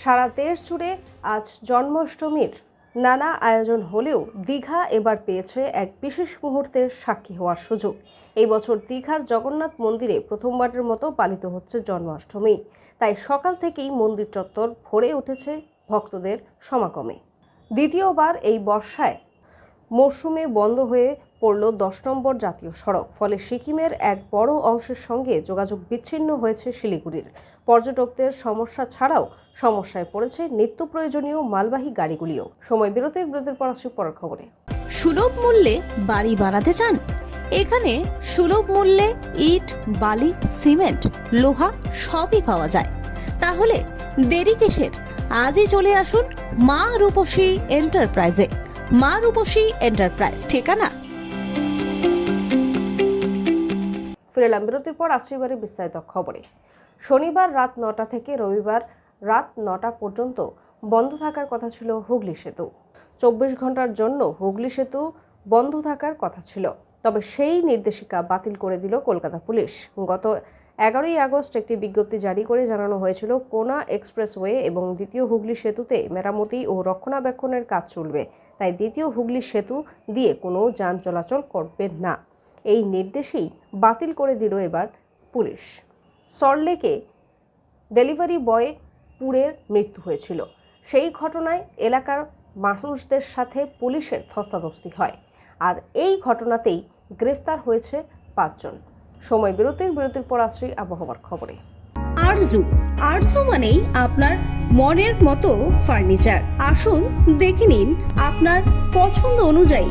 সারা দেশ জুড়ে আজ জন্মাষ্টমীর নানা আয়োজন হলেও দীঘা এবার পেয়েছে এক বিশেষ মুহূর্তের সাক্ষী হওয়ার সুযোগ। এই বছর দীঘার জগন্নাথ মন্দিরে প্রথমবারের মতো পালিত হচ্ছে জন্মাষ্টমী। তাই সকাল থেকেই মন্দির চত্বর ভরে উঠেছে ভক্তদের সমাগমে। দ্বিতীয়বার এই বর্ষায় মরশুমে বন্ধ হয়ে পড়ল দশ নম্বর জাতীয় সড়ক। ফলে সিকিমের এক বড় অংশের সঙ্গে যোগাযোগ বিচ্ছিন্ন হয়েছে শিলিগুড়ির। পর্যটকদের সমস্যা ছাড়াও সমস্যায় পড়েছে নিত্য প্রয়োজনীয় মালবাহী গাড়িগুলিও। সময় বিরতির বিরতির পর আসছি পরের খবরে। সুলভ মূল্যে বাড়ি বানাতে চান? এখানে সুলভ মূল্যে ইট, বালি, সিমেন্ট, লোহা সবই পাওয়া যায়। তাহলে দেরি কিসের? আজই চলে আসুন মা রূপসী এন্টারপ্রাইজে। মা রূপসী এন্টারপ্রাইজ, ঠিকানা ফিরে এলাম বিরতির পর আসছি এবারে বিস্তারিত খবরে। শনিবার রাত নটা থেকে রবিবার রাত নটা পর্যন্ত বন্ধ থাকার কথা ছিল হুগলি সেতু। চব্বিশ ঘণ্টার জন্য হুগলি সেতু বন্ধ থাকার কথা ছিল। তবে সেই নির্দেশিকা বাতিল করে দিল কলকাতা পুলিশ। গত এগারোই আগস্ট একটি বিজ্ঞপ্তি জারি করে জানানো হয়েছিল, কোনা এক্সপ্রেসওয়ে এবং দ্বিতীয় হুগলি সেতুতে মেরামতি ও রক্ষণাবেক্ষণের কাজ চলবে। তাই দ্বিতীয় হুগলি সেতু দিয়ে কোনো যান চলাচল করবে না। এই নির্দেশেই বাতিল করে দিল এবার পুলিশ। সল্টলেকে ডেলিভারি বয় পুড়ে মৃত্যু হয়েছিল। সেই ঘটনায় এলাকার মানুষদের সাথে পুলিশের ধস্তাধস্তি হয় আর এই ঘটনাতেই গ্রেফতার হয়েছে পাঁচজন। সময় বিরতির বিরতির পর আসছি আবহাওয়ার খবরে। আরজু আরজু মানেই আপনার মনের মতো ফার্নিচার। আসুন দেখে নিন আপনার পছন্দ অনুযায়ী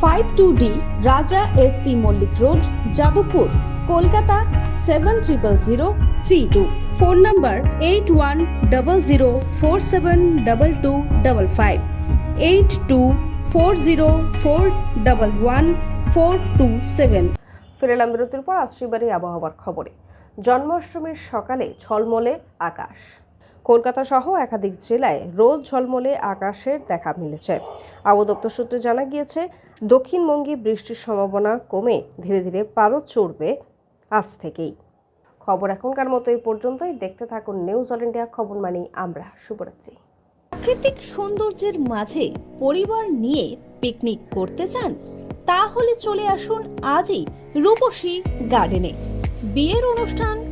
Five two D Raja S C Mallick road, Jadavpur, Kolkata seven triple zero three two. Phone number eight one double zero four seven double two double five. Eight two four zero four double one four two seven. ফিরে এলাম বিরতির পর, আসছি আবহাওয়ার খবরে। জন্মাষ্টমীর সকালে ঝলমলে আকাশ। কলকাতা সহ একাধিক জেলায় রোদ ঝলমলে আকাশের দেখা মিলেছে। আবহাওয়া দপ্তর সূত্রে জানা গিয়েছে, দক্ষিণবঙ্গে বৃষ্টির সম্ভাবনা কমে ধীরে ধীরে পারদ চড়বে আজ থেকেই। খবর এখনকার মতো এই পর্যন্তই। দেখতে থাকুন নিউজ অল ইন্ডিয়া খবর মানি আমরা। শুভরাত্রি। প্রাকৃতিক সৌন্দর্যের মাঝে পরিবার নিয়ে পিকনিক করতে চান? তাহলে চলে আসুন আজই রূপসী গার্ডেনে। বিয়ের অনুষ্ঠান